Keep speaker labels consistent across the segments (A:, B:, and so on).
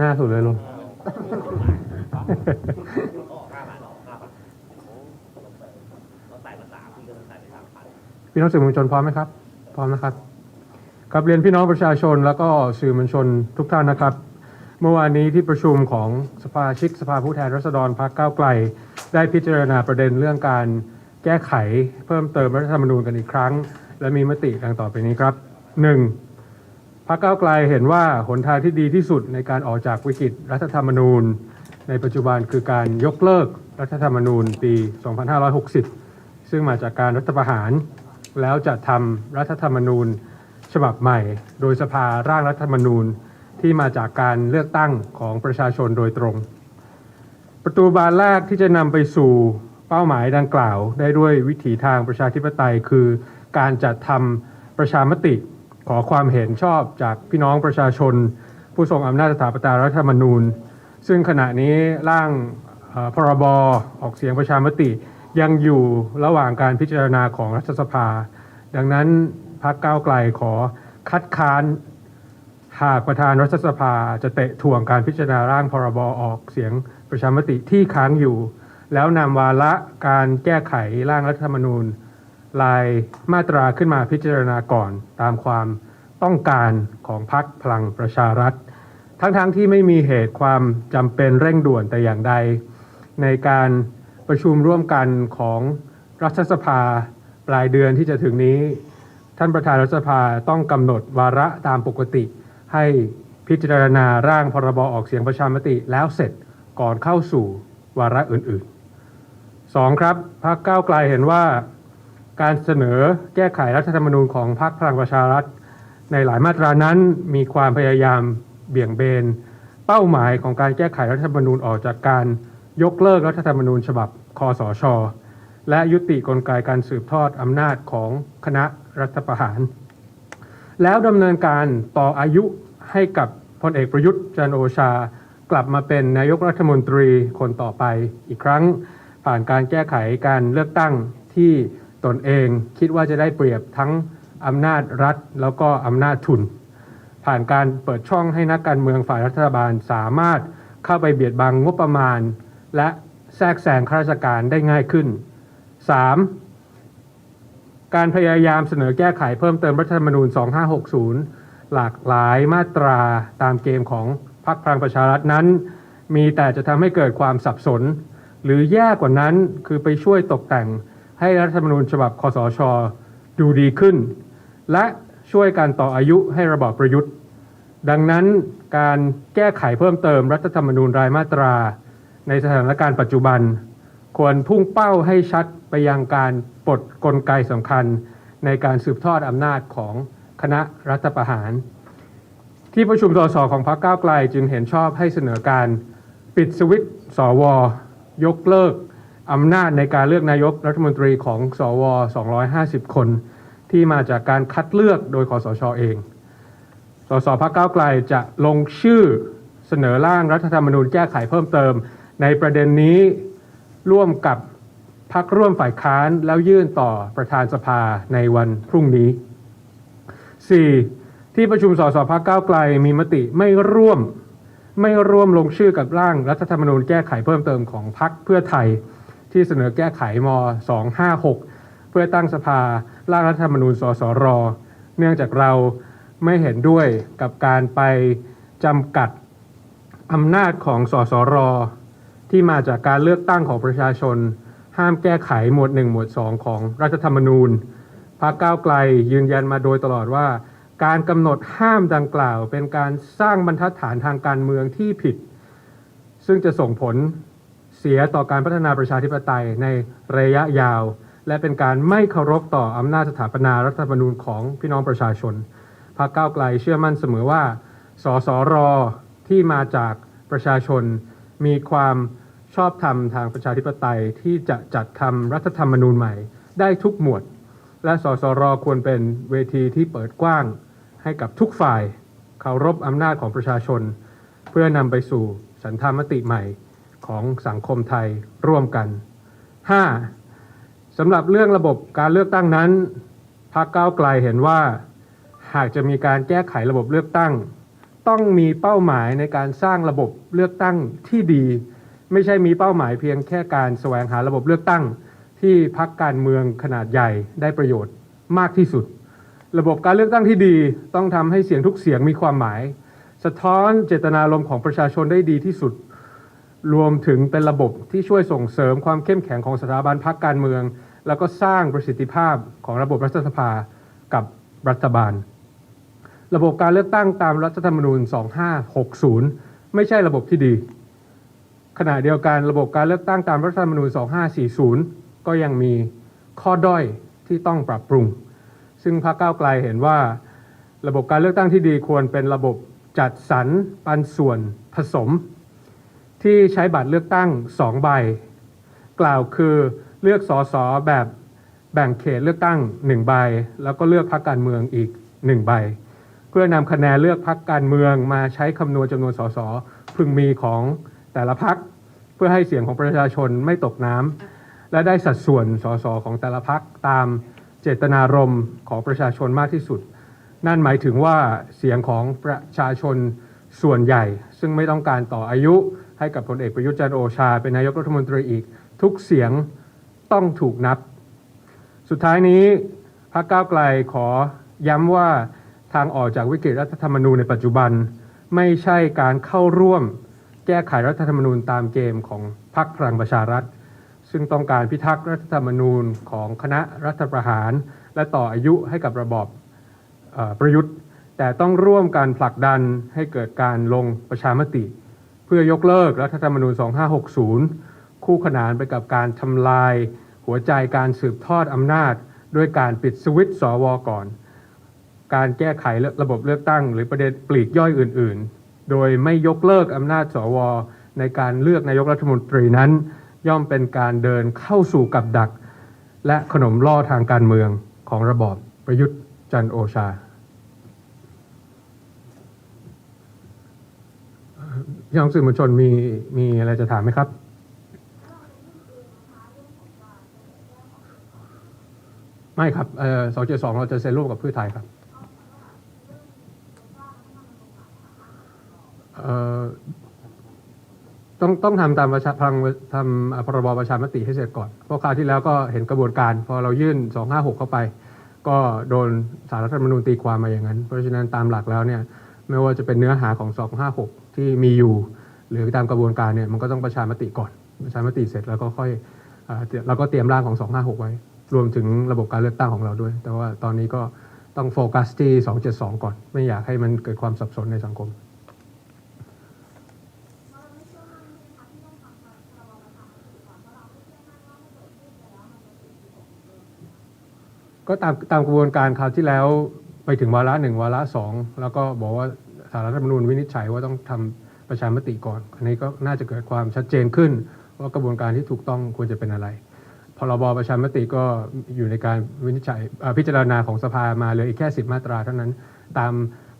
A: หน้าสุดเลยลุง พี่น้องสื่อมวลชนพร้อมไหมครับ พร้อมนะครับครับเรียนพี่น้องประชาชนแล้วก็สื่อมวลชนทุกท่านนะครับ เมื่อวานนี้ที่ประชุมของสภาชิกสภาผู้แทนราษฎรพรรคก้าวไกล ได้พิจารณาประเด็นเรื่องการแก้ไขเพิ่มเติมรัฐธรรมนูญกันอีกครั้ง และมีมติดังต่อไปนี้ครับ 1. พรรคก้าวไกลเห็นว่าหนทางที่ดีที่สุดในการออกจากวิกฤตรัฐธรรมนูญ ในปัจจุบันคือการยกเลิกรัฐธรรมนูญปี 2560 ซึ่งมาจากการรัฐประหาร แล้วจะทำรัฐธรรมนูญฉบับใหม่ โดยสภาร่างรัฐธรรมนูญที่มาจากการเลือกตั้งของประชาชนโดยตรง ประตูบานแรกที่จะนำไปสู่เป้าหมายดังกล่าว ได้ด้วยวิถีทางประชาธิปไตยคือการจัดทำประชามติ ขอความเห็นชอบจากพี่น้องประชาชน ผู้ทรงอำนาจสถาปนารัฐธรรมนูญ ซึ่งขณะนี้ร่างพรบออกเสียงประชามติ ยังอยู่ระหว่างการพิจารณาของรัฐสภา ดังนั้นพรรคก้าวไกลขอคัดค้านหากประธานรัฐสภาจะเตะถ่วงการพิจารณาร่างพรบออกเสียงประชามติที่ค้างอยู่ แล้วนำวาระการแก้ไขร่างรัฐธรรมนูญ รายมาตราขึ้นมาพิจารณาก่อนตามความต้องการของพรรคพลังประชารัฐ ทั้งๆทที่ไม่มีเหตุความจำเป็นเร่งด่วนแต่อย่างใด ในการประชุมร่วมกันของรัฐสภาปลายเดือนที่จะถึงนี้ ท่านประธานรัฐสภาต้องกำหนดวาระตามปกติ ให้พิจารณาร่างพรบออกเสียงประชามติแล้วเสร็จก่อนเข้าสู่วาระอื่นๆสองครับพรรคก้าวไกลเห็นว่า การเสนอแก้ไขรัฐธรรมนูญของพรรคพลังประชารัฐ ในหลายมาตรานั้นมีความพยายามเบี่ยงเบน เป้าหมายของการแก้ไขรัฐธรรมนูญออกจากการยกเลิกรัฐธรรมนูญฉบับคอสช และยุติกลไกการสืบทอดอำนาจของคณะรัฐประหาร แล้วดำเนินการต่ออายุให้กับพลเอกประยุทธ์จันโอชา กลับมาเป็นนายกรัฐมนตรีคนต่อไปอีกครั้ง ผ่านการแก้ไขการเลือกตั้งที่ ตนเองคิดว่าจะได้เปรียบทั้งอำนาจรัฐแล้วก็อำนาจทุน ผ่านการเปิดช่องให้นักการเมืองฝ่ายรัฐบาลสามารถเข้าไปเบียดบังงบประมาณ และแทรกแซงข้าราชการได้ง่ายขึ้น 3. การพยายามเสนอแก้ไขเพิ่มเติมรัฐธรรมนูญ 2560 หลากหลายมาตราตามเกมของพรรคพลังประชารัฐนั้น มีแต่จะทำให้เกิดความสับสน หรือแย่กว่านั้นคือไปช่วยตกแต่ง ให้รัฐธรรมนูญฉบับคอสช ดูดีขึ้น และช่วยการต่ออายุให้ระบอบประยุทธ์ ดังนั้นการแก้ไขเพิ่มเติมรัฐธรรมนูญรายมาตรา ในสถานการณ์ปัจจุบัน ควรพุ่งเป้าให้ชัดไปยังการปลดกลไกสำคัญ ในการสืบทอดอำนาจของคณะรัฐประหาร ที่ประชุมสสของพรรคก้าวไกลจึงเห็นชอบให้เสนอการปิดสวิตช์สว ยกเลิก อำนาจในการเลือกนายกรัฐมนตรีของสว 250 คน ที่มาจากการคัดเลือกโดยคอสชเอง สสพักเก้าไกลจะลงชื่อเสนอร่างรัฐธรรมนูญแก้ไขเพิ่มเติม ในประเด็นนี้ร่วมกับพักร่วมฝ่ายค้านแล้วยื่นต่อประธานสภาในวันพรุ่งนี้ 4. ที่ประชุมสสพักเก้าไกลมีมติไม่ร่วมไม่ร่วมลงชื่อกับร่างรัฐธรรมนูญแก้ไขเพิ่มเติมของพรรคเพื่อไทย ที่เสนอแก้ไขม 256 เพื่อตั้งสภาร่างรัฐธรรมนูญสสร เนื่องจากเราไม่เห็นด้วยกับการไปจำกัดอำนาจของสสร ที่มาจากการเลือกตั้งของประชาชน ห้ามแก้ไขหมวด 1 หมวด 2 ของรัฐธรรมนูญพรรคก้าวไกลยืนยันมาโดยตลอดว่า การกำหนดห้ามดังกล่าว เป็นการสร้างบรรทัดฐานทางการเมืองที่ผิด ซึ่งจะส่งผล เสียต่อการพัฒนาประชาธิปไตยในระยะยาว และเป็นการไม่เคารพต่ออำนาจสถาปนารัฐธรรมนูญของพี่น้องประชาชนพรรคก้าวไกลเชื่อมั่นเสมอว่า สสรที่มาจากประชาชน มีความชอบธรรมทางประชาธิปไตยที่จะจัดทำรัฐธรรมนูญใหม่ ได้ทุกหมวด และสสรควรเป็นเวทีที่เปิดกว้าง ให้กับทุกฝ่ายเคารพอำนาจของประชาชน เพื่อนำไปสู่สันธรรมติใหม่ ของสังคมไทยร่วมกัน 5. สำหรับเรื่องระบบการเลือกตั้งนั้นพรรคก้าวไกลเห็นว่า หากจะมีการแก้ไขระบบเลือกตั้ง ต้องมีเป้าหมายในการสร้างระบบเลือกตั้งที่ดี ไม่ใช่มีเป้าหมายเพียงแค่การแสวงหาระบบเลือกตั้ง ที่พักการเมืองขนาดใหญ่ได้ประโยชน์มากที่สุด ระบบการเลือกตั้งที่ดีต้องทำให้เสียงทุกเสียงมีความหมาย สะท้อนเจตนารมณ์ของประชาชนได้ดีที่สุด รวมถึงเป็นระบบที่ช่วยส่งเสริมความเข้มแข็งของสถาบันพรรคการเมือง แล้วก็สร้างประสิทธิภาพของระบบรัฐสภากับรัฐบาล ระบบการเลือกตั้งตามรัฐธรรมนูญ 2560 ไม่ใช่ระบบที่ดี ขณะเดียวกันระบบการเลือกตั้งตามรัฐธรรมนูญ 2540 ก็ยังมีข้อด้อยที่ต้องปรับปรุง ซึ่งพรรคก้าวไกลเห็นว่า ระบบการเลือกตั้งที่ดีควรเป็นระบบจัดสรรปันส่วนผสม ที่ใช้บัตรเลือกตั้ง 2 ใบ กล่าวคือเลือกสอสอแบบแบ่งเขตเลือกตั้ง 1 ใบ แล้วก็เลือกพรรคการเมืองอีก 1 ใบ เพื่อนำคะแนนเลือกพรรคการเมืองมาใช้คำนวณจำนวนสสพึงมีของแต่ละพรรคเพื่อให้เสียงของประชาชนไม่ตกน้ำและได้สัดส่วนสสของแต่ละพรรคตามเจตนารมณ์ของประชาชนมากที่สุด นั่นหมายถึงว่าเสียงของประชาชนส่วนใหญ่ ซึ่งไม่ต้องการต่ออายุ ให้กับพลเอกประยุทธ์จันโอชา เป็นนายกรัฐมนตรีอีก ทุกเสียงต้องถูกนับ สุดท้ายนี้พรรคก้าวไกลขอย้ำว่าทางออกจากวิกฤตรัฐธรรมนูญในปัจจุบัน ไม่ใช่การเข้าร่วมแก้ไขรัฐธรรมนูญตามเกมของพรรคพลังประชารัฐ ซึ่งต้องการพิทักษ์รัฐธรรมนูญของคณะรัฐประหาร และต่ออายุให้กับระบอบประยุทธ์ แต่ต้องร่วมกันผลักดันให้เกิดการลงประชามติ พื่อยกเลิกรัฐธรรมนูญ 2560 คู่ขนานไปกับการทำลาย หัวใจการสืบทอดอำนาจ ด้วยการปิดสวิตช์สวก่อน การแก้ไขระบบเลือกตั้ง หรือประเด็นปลีกย่อยอื่น ๆ โดยไม่ยกเลิกอำนาจสว ในการเลือกนายกรัฐมนตรีนั้น ย่อมเป็นการเดินเข้าสู่กับดัก และขนมล่อทางการเมืองของระบอบประยุทธ์จันโอชา พี่น้องสื่อมวลชนมีมีอะไรจะถามไหมครับ ไม่ครับสองเจ็ดสองเราจะเซ็นร่วมกับเพื่อไทยครับเอ่อต้องต้องทำตามประชาพังทำพรบประชามติให้เสร็จก่อน เพราะคราวที่แล้วก็เห็นกระบวนการ พอเรายื่น 256 เข้าไป ก็โดนสารรัฐธรรมนูญตีความมาอย่างนั้น เพราะฉะนั้นตามหลักแล้วเนี่ย ไม่ว่าจะเป็นเนื้อหาของ 256 ที่มีอยู่หรือตามกระบวนการเนี่ยมันก็ต้องประชามติก่อน ประชามติเสร็จแล้วก็ค่อยเอ่อเตรียมเราก็เตรียมร่างของ 256 ไว้ รวมถึงระบบการเลือกตั้งของเราด้วย แต่ว่าตอนนี้ก็ต้องโฟกัสที่ 272 ก่อน ไม่อยากให้มันเกิดความสับสนในสังคมก็ตามตามกระบวนการคราวที่แล้วไปถึงวาระหนึ่งวาระสองแล้วก็บอกว่า สารรัฐธรรมนูญวินิจฉัยว่าต้องทำประชามติก่อนอันนี้ก็น่าจะเกิดความชัดเจนขึ้น ว่ากระบวนการที่ถูกต้องควรจะเป็นอะไรพรบประชามติก็อยู่ในการวินิจฉัยพิจารณาของสภามาเลืออีกแค่10มาตราเท่านั้นตาม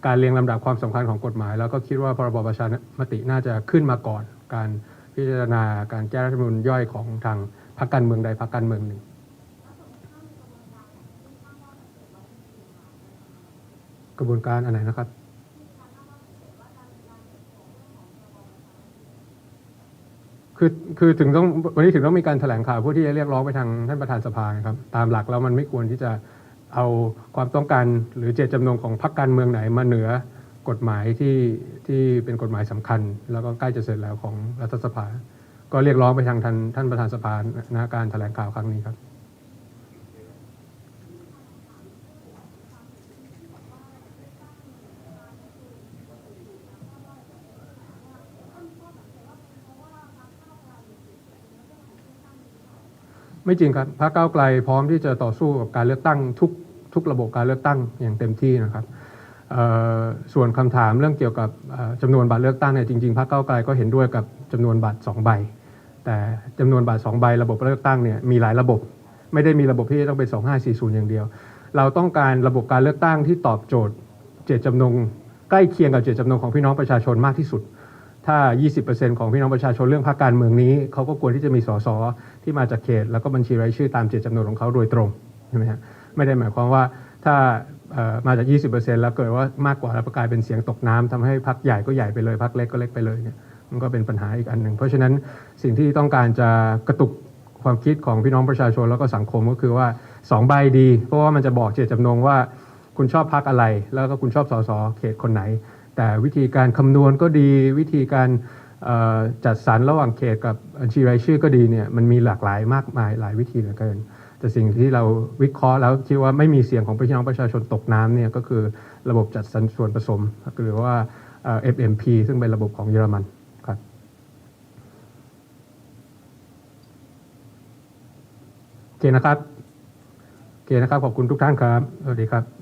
A: การเรียงลำดับความสำคัญของกฎหมาย แล้วก็คิดว่าพรบประชามติน่าจะขึ้นมาก่อน การพิจารณาการแก้รัฐธรรมนูญย่อยของทางพรรคการเมืองใดพรรคการเมืองหนึ่งกระบวนการอันไหนนะครับ คือคือถึงต้องวันนี้ถึงต้องมีการแถลงข่าวเพื่อที่จะเรียกร้องไปทางท่านประธานสภาครับตามหลักแล้วมันไม่ควรที่จะเอาความต้องการหรือเจตจำนงของพรรคการเมืองไหนมาเหนือกฎหมายที่ที่เป็นกฎหมายสำคัญ แล้วก็ใกล้จะเสร็จแล้วของรัฐสภา ก็เรียกร้องไปทางท่านท่านประธานสภานะการแถลงข่าวครั้งนี้ครับ ไม่จริงครับพรรคก้าวไกลพร้อมที่จะต่อสู้กับการเลือกตั้งทุกทุกระบบการเลือกตั้งอย่างเต็มที่นะครับส่วนคำถามเรื่องเกี่ยวกับเอ่อจำนวนบัตรเลือกตั้งเนี่ยจริงๆพรรคก้าวไกลก็เห็นด้วยกับจำนวนบัตรสองใบ แต่จำนวนบัตรสองใบระบบเลือกตั้งเนี่ยมีหลายระบบ ไม่ได้มีระบบที่ต้องเป็น 2540 อย่างเดียว เราต้องการระบบการเลือกตั้งที่ตอบโจทย์เจตจำนงใกล้เคียงกับเจตจำนงของพี่น้องประชาชนมากที่สุด ถ้า 20%ของพี่น้องประชาชนเรื่องพรรคการเมืองนี้เขาก็ควรที่จะมีสสที่มาจากเขต แล้วก็บัญชีรายชื่อตามเจตจำนงของเขาโดยตรงใช่ไหมฮะไม่ได้หมายความว่าถ้ามาจาก 20%แล้วเกิดว่ามากกว่าแล้วกลายเป็นเสียงตกน้ำทำให้พักใหญ่ก็ใหญ่ไปเลยพักเล็กก็เล็กไปเลยเนี่ยมันก็เป็นปัญหาอีกอันหนึ่งเพราะฉะนั้นสิ่งที่ต้องการจะกระตุกความคิดของพี่น้องประชาชนแล้วก็สังคมก็คือว่าสองใบดี เพราะว่ามันจะบอกเจตจำนงว่า คุณชอบพักอะไร แล้วก็คุณชอบสสเขตคนไหน แต่วิธีการคำนวณก็ดี วิธีการจัดสรรระหว่างเขตกับบัญชีรายชื่อก็ดีเนี่ยมันมีหลากหลายมากมายหลายวิธีเหลือเกิน แต่สิ่งที่เราวิเคราะห์แล้วคิดว่าไม่มีเสียงของพี่น้องประชาชนตกน้ำเนี่ยก็คือระบบจัดสรรส่วนผสมหรือว่าเอ่อ FMP ซึ่งเป็นระบบของเยอรมันครับโอเคนะครับโอเคนะครับขอบคุณทุกท่านครับสวัสดีครับ